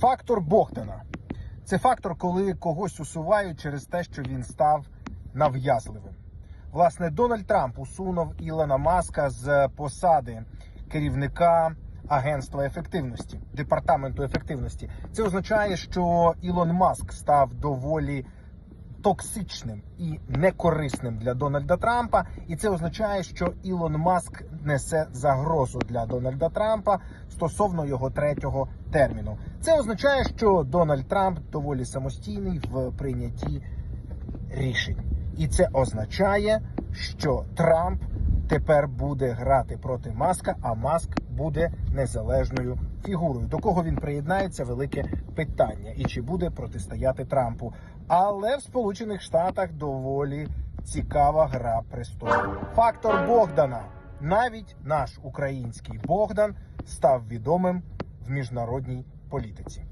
Фактор Богдана. Це фактор, коли когось усувають через те, що він став нав'язливим. Власне, Дональд Трамп усунув Ілона Маска з посади керівника агентства ефективності, департаменту ефективності. Це означає, що Ілон Маск став доволі токсичним і некорисним для Дональда Трампа, і це означає, що Ілон Маск несе загрозу для Дональда Трампа стосовно його третього терміну. Це означає, що Дональд Трамп доволі самостійний в прийнятті рішень, і це означає, що Трамп тепер буде грати проти Маска, а Маск буде незалежною фігурою. До кого він приєднається, велике питання, і чи буде протистояти Трампу. Але в Сполучених Штатах доволі цікава гра престолу. Фактор Богдана. Навіть наш український Богдан став відомим в міжнародній політиці.